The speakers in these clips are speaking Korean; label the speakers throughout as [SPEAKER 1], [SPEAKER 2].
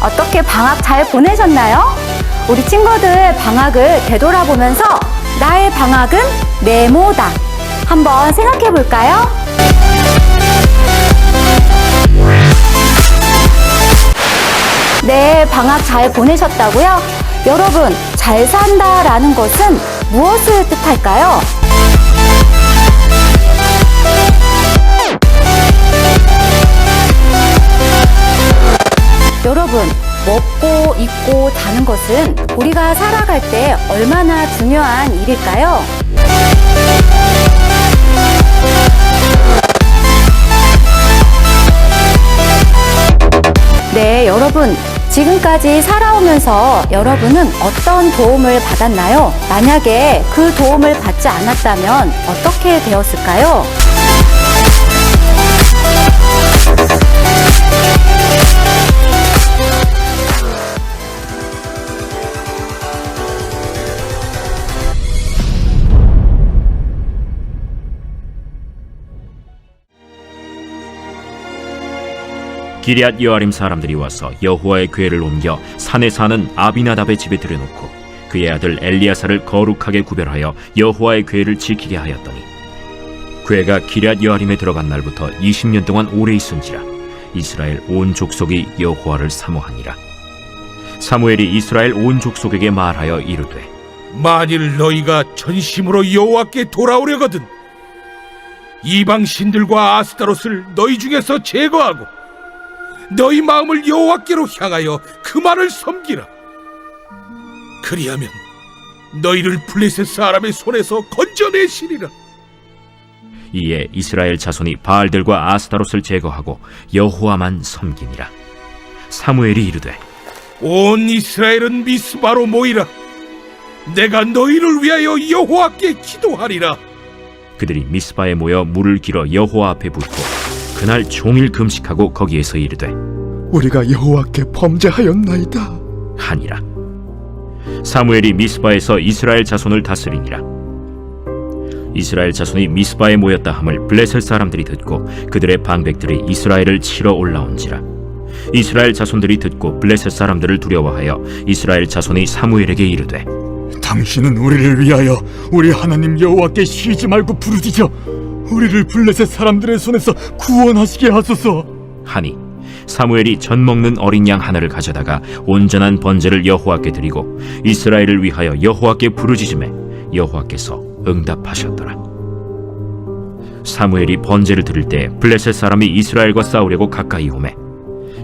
[SPEAKER 1] 어떻게 방학 잘 보내셨나요? 우리 친구들 방학을 되돌아보면서 나의 방학은 네모다. 한번 생각해 볼까요? 네, 방학 잘 보내셨다고요? 여러분, 잘 산다라는 것은 무엇을 뜻할까요? 여러분, 먹고 입고 자는 것은 우리가 살아갈 때 얼마나 중요한 일일까요? 네, 여러분. 지금까지 살아오면서 여러분은 어떤 도움을 받았나요? 만약에 그 도움을 받지 않았다면 어떻게 되었을까요?
[SPEAKER 2] 기리앗 여아림 사람들이 와서 여호와의 궤를 옮겨 산에 사는 아비나답의 집에 들여놓고 그의 아들 엘리야사를 거룩하게 구별하여 여호와의 궤를 지키게 하였더니 궤가 기리앗 여아림에 들어간 날부터 20년 동안 오래 있은지라 이스라엘 온 족속이 여호와를 사모하니라. 사무엘이 이스라엘 온 족속에게 말하여 이르되
[SPEAKER 3] 만일 너희가 전심으로 여호와께 돌아오려거든 이방 신들과 아스타롯을 너희 중에서 제거하고 너희 마음을 여호와께로 향하여 그만을 섬기라. 그리하면 너희를 블레셋 사람의 손에서 건져내시리라.
[SPEAKER 2] 이에 이스라엘 자손이 바알들과 아스타롯을 제거하고 여호와만 섬기니라. 사무엘이 이르되
[SPEAKER 3] 온 이스라엘은 미스바로 모이라. 내가 너희를 위하여 여호와께 기도하리라.
[SPEAKER 2] 그들이 미스바에 모여 물을 길어 여호와 앞에 붓고 그날 종일 금식하고 거기에서 이르되
[SPEAKER 4] 우리가 여호와께 범죄하였나이다.
[SPEAKER 2] 하니라. 사무엘이 미스바에서 이스라엘 자손을 다스리니라. 이스라엘 자손이 미스바에 모였다 함을 블레셋 사람들이 듣고 그들의 방백들이 이스라엘을 치러 올라온지라. 이스라엘 자손들이 듣고 블레셋 사람들을 두려워하여 이스라엘 자손이 사무엘에게 이르되
[SPEAKER 4] 당신은 우리를 위하여 우리 하나님 여호와께 쉬지 말고 부르짖어 우리를 블레셋 사람들의 손에서 구원하시게 하소서.
[SPEAKER 2] 하니 사무엘이 전 먹는 어린 양 하나를 가져다가 온전한 번제를 여호와께 드리고 이스라엘을 위하여 여호와께 부르짖음에 여호와께서 응답하셨더라. 사무엘이 번제를 드릴 때 블레셋 사람이 이스라엘과 싸우려고 가까이 오매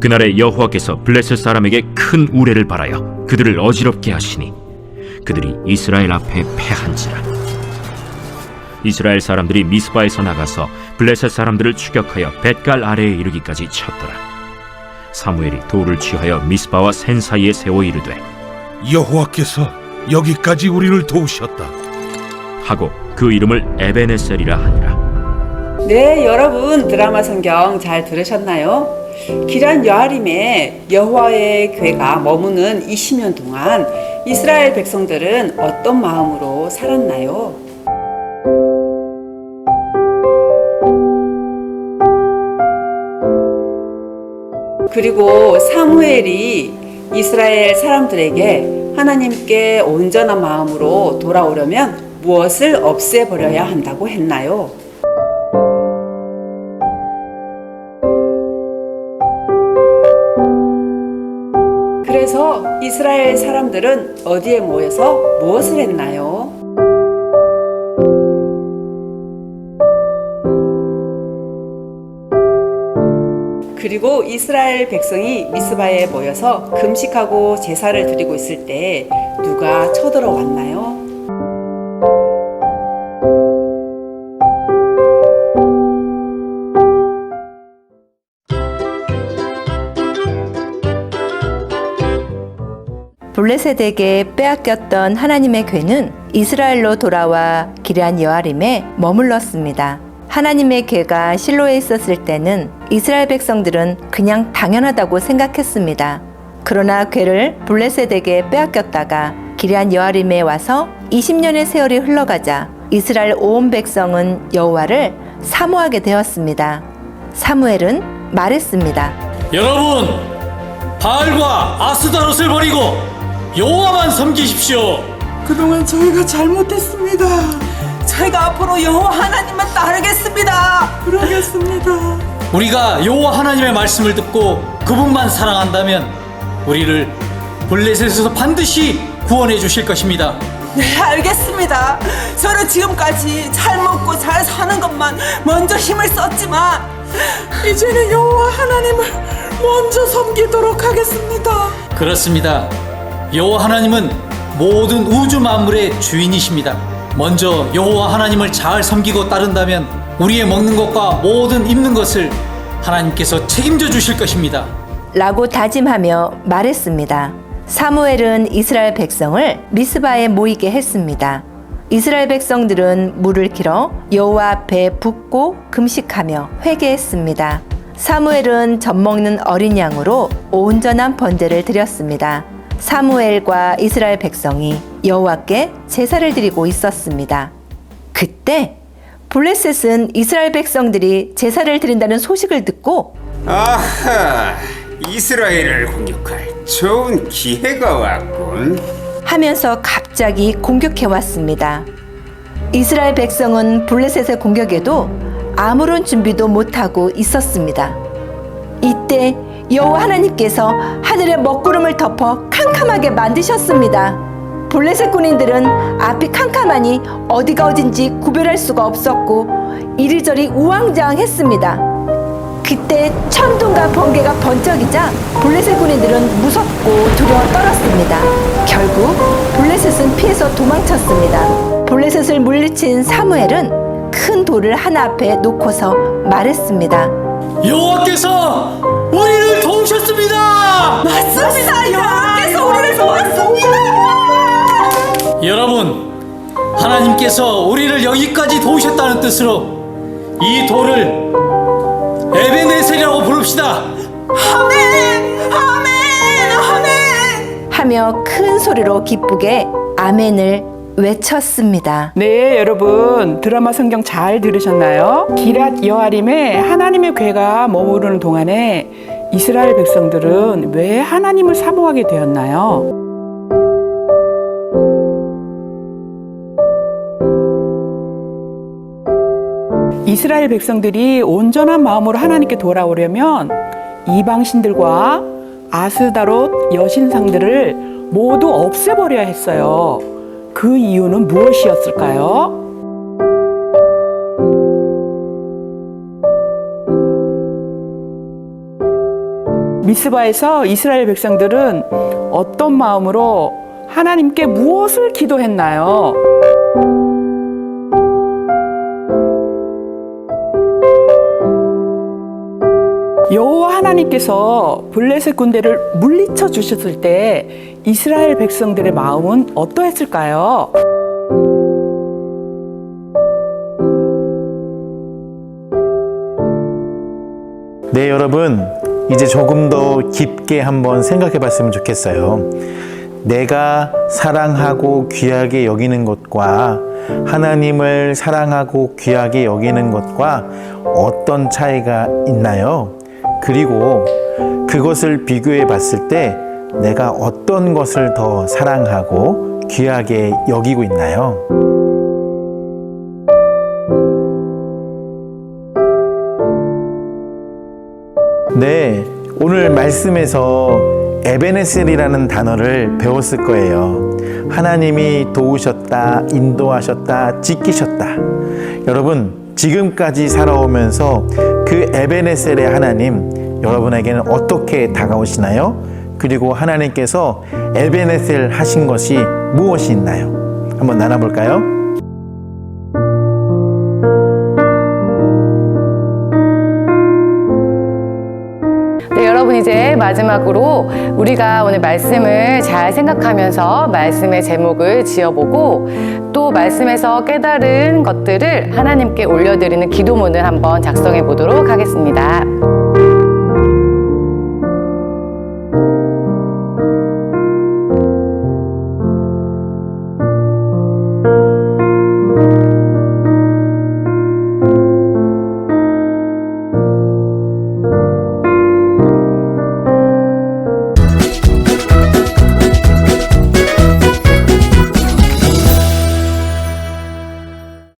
[SPEAKER 2] 그날에 여호와께서 블레셋 사람에게 큰 우레를 발하여 그들을 어지럽게 하시니 그들이 이스라엘 앞에 패한지라. 이스라엘 사람들이 미스바에서 나가서 블레셋 사람들을 추격하여 벳갈 아래에 이르기까지 쳤더라. 사무엘이 돌을 취하여 미스바와 센 사이에 세워 이르되
[SPEAKER 3] 여호와께서 여기까지 우리를 도우셨다
[SPEAKER 2] 하고 그 이름을 에베네셀이라 하니라.
[SPEAKER 5] 네, 여러분 드라마 성경 잘 들으셨나요? 기란 여아림에 여호와의 괴가 머무는 20년 동안 이스라엘 백성들은 어떤 마음으로 살았나요? 그리고 사무엘이 이스라엘 사람들에게 하나님께 온전한 마음으로 돌아오려면 무엇을 없애버려야 한다고 했나요? 그래서 이스라엘 사람들은 어디에 모여서 무엇을 했나요? 그리고 이스라엘 백성이 미스바에 모여서 금식하고 제사를 드리고 있을 때 누가 쳐들어왔나요?
[SPEAKER 6] 블레셋에게 빼앗겼던 하나님의 괴는 이스라엘로 돌아와 기란 여아림에 머물렀습니다. 하나님의 괴가 실로에 있었을 때는 이스라엘 백성들은 그냥 당연하다고 생각했습니다. 그러나 괴를 블레셋에게 빼앗겼다가 기란 여아림에 와서 20년의 세월이 흘러가자 이스라엘 온 백성은 여호와를 사모하게 되었습니다. 사무엘은 말했습니다.
[SPEAKER 7] 여러분, 바알과 아스다롯을 버리고 여호와만 섬기십시오.
[SPEAKER 8] 그동안 저희가 잘못했습니다. 저희가 앞으로 여호와 하나님만 따르겠습니다. 그러겠습니다.
[SPEAKER 7] 우리가 여호와 하나님의 말씀을 듣고 그분만 사랑한다면 우리를 블레셋에서 반드시 구원해 주실 것입니다.
[SPEAKER 8] 네, 알겠습니다. 저는 지금까지 잘 먹고 잘 사는 것만 먼저 힘을 썼지만 이제는 여호와 하나님을 먼저 섬기도록 하겠습니다.
[SPEAKER 7] 그렇습니다. 여호와 하나님은 모든 우주 만물의 주인이십니다. 먼저 여호와 하나님을 잘 섬기고 따른다면 우리의 먹는 것과 모든 입는 것을 하나님께서 책임져 주실 것입니다.
[SPEAKER 6] 라고 다짐하며 말했습니다. 사무엘은 이스라엘 백성을 미스바에 모이게 했습니다. 이스라엘 백성들은 물을 길어 여호와 앞에 붓고 금식하며 회개했습니다. 사무엘은 젖 먹는 어린 양으로 온전한 번제를 드렸습니다. 사무엘과 이스라엘 백성이 여호와께 제사를 드리고 있었습니다. 그때 블레셋은 이스라엘 백성들이 제사를 드린다는 소식을 듣고
[SPEAKER 9] 아하, 이스라엘을 공격할 좋은 기회가 왔군.
[SPEAKER 6] 하면서 갑자기 공격해 왔습니다. 이스라엘 백성은 블레셋의 공격에도 아무런 준비도 못하고 있었습니다. 이때 여호와 하나님께서 하늘의 먹구름을 덮어 캄캄하게 만드셨습니다. 블레셋 군인들은 앞이 캄캄하니 어디가 어딘지 구별할 수가 없었고 이리저리 우왕좌왕했습니다. 그때 천둥과 번개가 번쩍이자 블레셋 군인들은 무섭고 두려워 떨었습니다. 결국 블레셋은 피해서 도망쳤습니다. 블레셋을 물리친 사무엘은 큰 돌을 하나 앞에 놓고서 말했습니다.
[SPEAKER 7] 여호와께서 우리를 도우셨습니다.
[SPEAKER 8] 맞습니다. 여호와
[SPEAKER 7] 하나님께서 우리를 여기까지 도우셨다는 뜻으로 이 돌을 에베네셀이라고 부릅시다.
[SPEAKER 8] 아멘, 아멘, 아멘.
[SPEAKER 6] 하며 큰 소리로 기쁘게 아멘을 외쳤습니다.
[SPEAKER 10] 네, 여러분 드라마 성경 잘 들으셨나요? 기랏 여아림에 하나님의 괴가 머무르는 동안에 이스라엘 백성들은 왜 하나님을 사모하게 되었나요? 이스라엘 백성들이 온전한 마음으로 하나님께 돌아오려면 이방신들과 아스다롯 여신상들을 모두 없애버려야 했어요. 그 이유는 무엇이었을까요? 미스바에서 이스라엘 백성들은 어떤 마음으로 하나님께 무엇을 기도했나요? 여호와 하나님께서 블레셋 군대를 물리쳐 주셨을 때 이스라엘 백성들의 마음은 어떠했을까요?
[SPEAKER 11] 네, 여러분. 이제 조금 더 깊게 한번 생각해 봤으면 좋겠어요. 내가 사랑하고 귀하게 여기는 것과 하나님을 사랑하고 귀하게 여기는 것과 어떤 차이가 있나요? 그리고 그것을 비교해 봤을 때 내가 어떤 것을 더 사랑하고 귀하게 여기고 있나요? 네, 오늘 말씀에서 에베네셀이라는 단어를 배웠을 거예요. 하나님이 도우셨다, 인도하셨다, 지키셨다. 여러분, 지금까지 살아오면서 그 에베네셀의 하나님, 여러분에게는 어떻게 다가오시나요? 그리고 하나님께서 에베네셀 하신 것이 무엇이 있나요? 한번 나눠볼까요?
[SPEAKER 12] 이제 마지막으로 우리가 오늘 말씀을 잘 생각하면서 말씀의 제목을 지어보고 또 말씀에서 깨달은 것들을 하나님께 올려드리는 기도문을 한번 작성해 보도록 하겠습니다.